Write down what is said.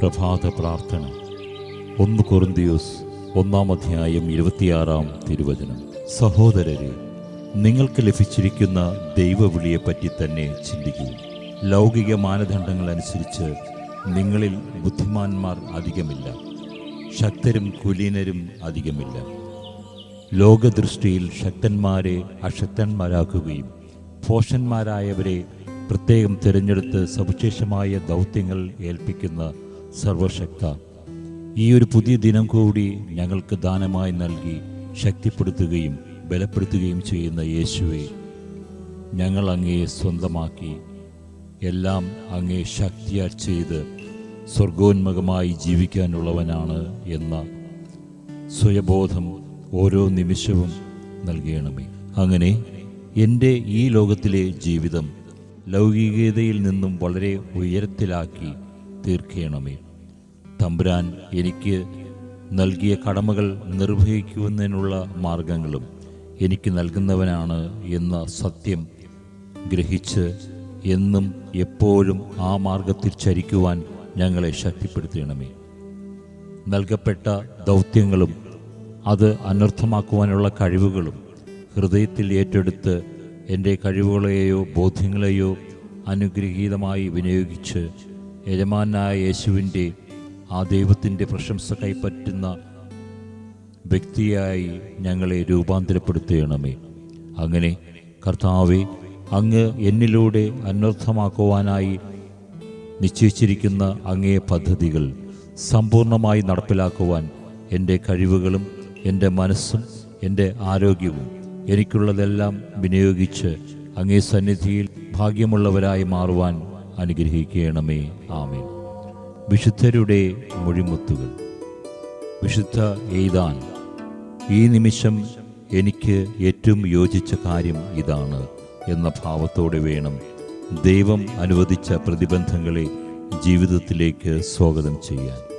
പ്രഭാത പ്രാർത്ഥന. ഒന്ന് കൊറിന്തിയോസ് ഒന്നാം അധ്യായം ഇരുപത്തിയാറാം തിരുവചനം. സഹോദരരെ നിങ്ങൾക്ക് ലഭിച്ചിരിക്കുന്ന ദൈവവിളിയെപ്പറ്റി തന്നെ ചിന്തിക്കുക ലൗകിക മാനദണ്ഡങ്ങൾ അനുസരിച്ച് നിങ്ങളിൽ ബുദ്ധിമാന്മാർ അധികമില്ല. ശക്തരും കുലീനരും അധികമില്ല. ലോകദൃഷ്ടിയിൽ ശക്തന്മാരെ അശക്തന്മാരാക്കുകയും പോഷന്മാരായവരെ പ്രത്യേകം തിരഞ്ഞെടുത്ത് സവിശേഷമായ ദൗത്യങ്ങൾ ഏൽപ്പിക്കുന്ന സർവശക്ത. ഈ ഒരു പുതിയ ദിനം കൂടി ഞങ്ങൾക്ക് ദാനമായി നൽകി ശക്തിപ്പെടുത്തുകയും ബലപ്പെടുത്തുകയും ചെയ്യുന്ന യേശുവെ ഞങ്ങൾ അങ്ങയെ സ്വന്തമാക്കി എല്ലാം അങ്ങേ ശക്തിയാൽ ചെയ്ത് സ്വർഗോന്മുഖമായി ജീവിക്കാനുള്ളവനാണ് എന്ന സ്വയബോധം ഓരോ നിമിഷവും നൽകണമേ. അങ്ങനെ എന്റെ ഈ ലോകത്തിലെ ജീവിതം ലൗകികതയിൽ നിന്നും വളരെ ഉയരത്തിലാക്കി തീർക്കണമേ. തമ്പുരാൻ എനിക്ക് നൽകിയ കടമകൾ നിർവഹിക്കുന്നതിനുള്ള മാർഗങ്ങളും എനിക്ക് നൽകുന്നവനാണ് എന്ന സത്യം ഗ്രഹിച്ച് എന്നും എപ്പോഴും ആ മാർഗത്തിൽ ചരിക്കുവാൻ ഞങ്ങളെ ശക്തിപ്പെടുത്തണമേ. നൽകപ്പെട്ട ദൗത്യങ്ങളും അത് അനർത്ഥമാക്കുവാനുള്ള കഴിവുകളും ഹൃദയത്തിൽ ഏറ്റെടുത്ത് എന്റെ കഴിവുകളെയോ ബോധ്യങ്ങളെയോ അനുഗ്രഹീതമായി വിനിയോഗിച്ച് യജമാനായ യേശുവിന്റെ ആ ദൈവത്തിന്റെ പ്രശംസ കൈപ്പറ്റുന്ന വ്യക്തിയായി ഞങ്ങളെ രൂപാന്തരപ്പെടുത്തുകയണമേ അങ്ങനെ കർത്താവെ അങ്ങ് എന്നിലൂടെ അനർത്ഥമാക്കുവാനായി നിശ്ചയിച്ചിരിക്കുന്ന അങ്ങേ പദ്ധതികൾ സമ്പൂർണമായി നടപ്പിലാക്കുവാൻ എന്റെ കഴിവുകളും എന്റെ മനസ്സും എന്റെ ആരോഗ്യവും എനിക്കുള്ളതെല്ലാം വിനിയോഗിച്ച് അങ്ങേ സന്നിധിയിൽ ഭാഗ്യമുള്ളവരായി മാറുവാൻ അനുഗ്രഹിക്കണമേ. ആമേൻ. വിശുദ്ധരുടെ മൊഴിമുത്തുകൾ. വിശുദ്ധ എയ്താൻ. ഈ നിമിഷം എനിക്ക് ഏറ്റവും യോജിച്ച കാര്യം ഇതാണ് എന്ന ഭാവത്തോടെ വേണം ദൈവം അനുവദിച്ച പ്രതിബന്ധങ്ങളെ ജീവിതത്തിലേക്ക് സ്വാഗതം ചെയ്യാൻ.